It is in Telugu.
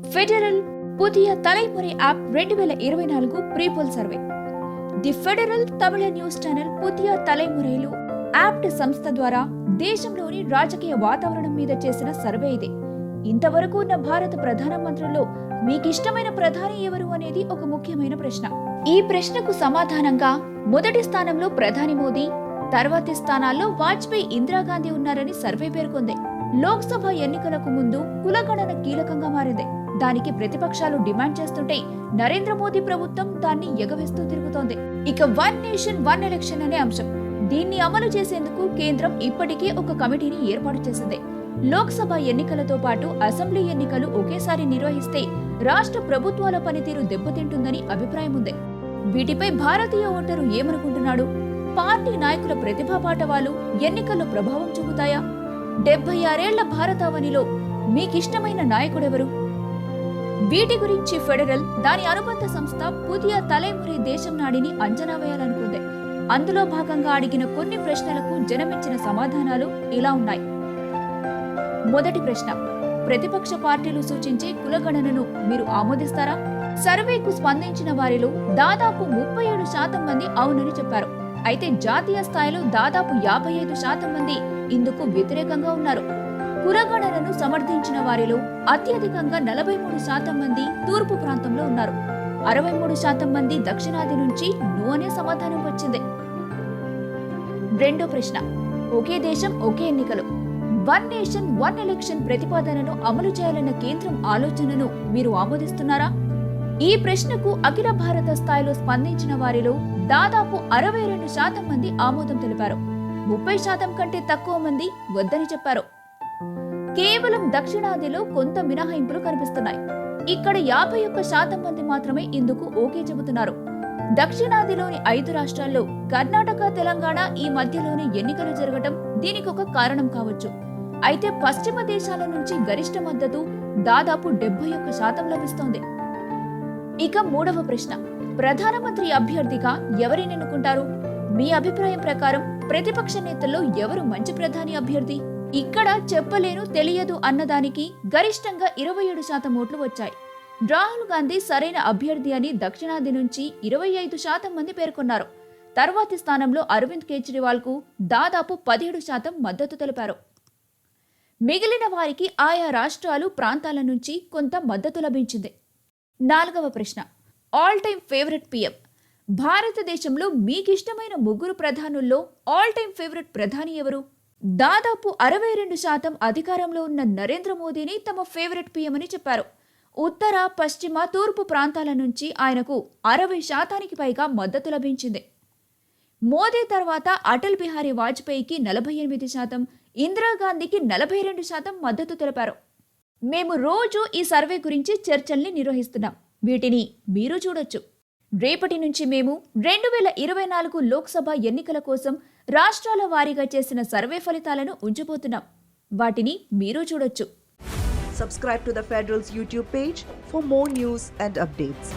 ఫెడరల్ புதிய தலைமுறை ஆப் ரெண்டு வேல ఇరవై నాలుగు prepoll survey. The Federal Tamil news channel Puthiya తలైమురైలు యాప్ట్ సంస్థ ద్వారా దేశంలోని రాజకీయ వాతావరణం మీద చేసిన సర్వే ఇదే. ఇంతవరకు ఉన్న భారత ప్రధానమంత్రుల్లో మీకు ఇష్టమైన ప్రధాని ఎవరు అనేది ఒక ముఖ్యమైన ప్రశ్న. ఈ ప్రశ్నకు సమాధానంగా మొదటి స్థానంలో ప్రధాని మోదీ తర్వాతి స్థానాల్లో వాజ్పేయి ఇందిరాగాంధీ ఉన్నారని సర్వే పేర్కొంది. లోక్సభ ఎన్నికలకు ముందు కులగణన కీలకంగా మారింది. దానికి ప్రతిపక్షాలు డిమాండ్ చేస్తుంటే నరేంద్ర మోదీ ప్రభుత్వం దాన్ని ఎగవేస్తూ తిరుగుతోంది. ఇక వన్ నేషన్ వన్ ఎలక్షన్ అనే అంశం. దీన్ని అమలు చేసేందుకు కేంద్రం ఇప్పటికే ఒక కమిటీని ఏర్పాటు చేసింది. లోక్సభ ఎన్నికలతో పాటు అసెంబ్లీ ఎన్నికలు ఒకేసారి నిర్వహిస్తే రాష్ట్ర ప్రభుత్వాల పనితీరు దెబ్బతింటుందని అభిప్రాయం ఉంది. వీటిపై భారతీయ ఓటరు ఏమనుకుంటున్నాడు? పార్టీ నాయకుల ప్రతిభా పాటవాలు ఎన్నికల్లో ప్రభావం చూపుతాయా? డెబ్బై ఆరేళ్ళ భారతావనిలో మీకిష్టమైన నాయకుడెవరు? వీటి గురించి ఫెడరల్ దాని అనుబంధ సంస్థ పుదియ తలైమురి దేశం నాడిని అంచనా వేయాలనుకుంది. అందులో భాగంగా అడిగిన కొన్ని ప్రశ్నలకు జనమిచ్చిన సమాధానాలు ఇలా ఉన్నాయి. మొదటి ప్రశ్న ప్రతిపక్ష పార్టీలు సూచించే కులగణనను మీరు ఆమోదిస్తారా? సర్వేకు స్పందించిన వారిలో దాదాపు ముప్పై ఏడు శాతం మంది అవునని చెప్పారు. అయితే జాతీయ స్థాయిలో దాదాపు యాభై ఐదు శాతం మంది ఇందుకు వ్యతిరేకంగా ఉన్నారు. కులగణనను సమర్థించిన వారిలో అత్యధికంగా నలభై మూడు శాతం మంది తూర్పు ప్రాంతంలో ఉన్నారు. అరవై మూడు శాతం మంది దక్షిణాది నుంచి నూనె సమాధానం వచ్చింది. రెండో ప్రశ్న. ఒకే దేశం ఒకే ఎన్నికలు. వన్ నేషన్ వన్ ఎలక్షన్ ప్రతిపాదనను అమలు చేయాలన్న కేంద్రం ఆలోచనను మీరు ఆమోదిస్తున్నారా? ఈ ప్రశ్నకు అఖిల భారత స్థాయిలో స్పందించిన వారిలో దాదాపు అరవై రెండు శాతం మంది ఆమోదం తెలిపారు. ముప్పై శాతం కంటే తక్కువ మంది వద్దని చెప్పారు. కేవలం దక్షిణాదిలో కొంత మినహాయింపులు కనిపిస్తున్నాయి. ఇక్కడ యాభై ఒక్క శాతం మంది మాత్రమే ఇందుకు ఓకే చెబుతున్నారు. దక్షిణాదిలోని ఐదు రాష్ట్రాల్లో కర్ణాటక తెలంగాణ ఈ మధ్యలోనే ఎన్నికలు జరగటం దీనికి ఒక కారణం కావచ్చు. అయితే పశ్చిమ దేశాల నుంచి గరిష్ట మద్దతు దాదాపు డెబ్బై ఒక్క శాతం లభిస్తోంది. ఇక మూడవ ప్రశ్న. ప్రధానమంత్రి అభ్యర్థిగా ఎవరిని ఎన్నుకుంటారు? మీ అభిప్రాయం ప్రకారం ప్రతిపక్ష నేతల్లో ఎవరు మంచి ప్రధాని అభ్యర్థి? ఇక్కడ చెప్పలేను తెలియదు అన్నదానికి గరిష్టంగా ఇరవై ఏడు శాతం ఓట్లు వచ్చాయి. రాహుల్ గాంధీ సరైన అభ్యర్థి అని దక్షిణాది నుంచి ఇరవై ఐదు శాతం మంది పేర్కొన్నారు. తర్వాతి స్థానంలో అరవింద్ కేజ్రీవాల్కు దాదాపు పదిహేడు శాతం మద్దతు తెలిపారు. మిగిలిన వారికి ఆయా రాష్ట్రాలు ప్రాంతాల నుంచి కొంత మద్దతు లభించింది. నాలుగవ ప్రశ్న. All time favourite PM. భారతదేశంలో మీకిష్టమైన ముగ్గురు ప్రధానుల్లో ఆల్ టైమ్ ఫేవరెట్ ప్రధాని ఎవరు? దాదాపు అరవై రెండు శాతం అధికారంలో ఉన్న నరేంద్ర మోదీని తమ ఫేవరెట్ పిఎం అని చెప్పారు. ఉత్తర పశ్చిమ తూర్పు ప్రాంతాల నుంచి ఆయనకు అరవై శాతానికి పైగా మద్దతు లభించింది. మోదీ తర్వాత అటల్ బిహారీ వాజ్పేయికి నలభై ఎనిమిది శాతం ఇందిరాగాంధీకి నలభై రెండు శాతం మద్దతు తెలిపారు. మేము రోజు ఈ సర్వే గురించి చర్చల్ని నిర్వహిస్తున్నాం. వీటిని మీరు చూడొచ్చు. రేపటి నుంచి మేము రెండు వేల ఇరవై నాలుగు లోక్సభ ఎన్నికల కోసం రాష్ట్రాల వారీగా చేసిన సర్వే ఫలితాలను ఉంచబోతున్నాం వాటిని మీరు చూడొచ్చు. Subscribe to the Federal's YouTube page for more news and updates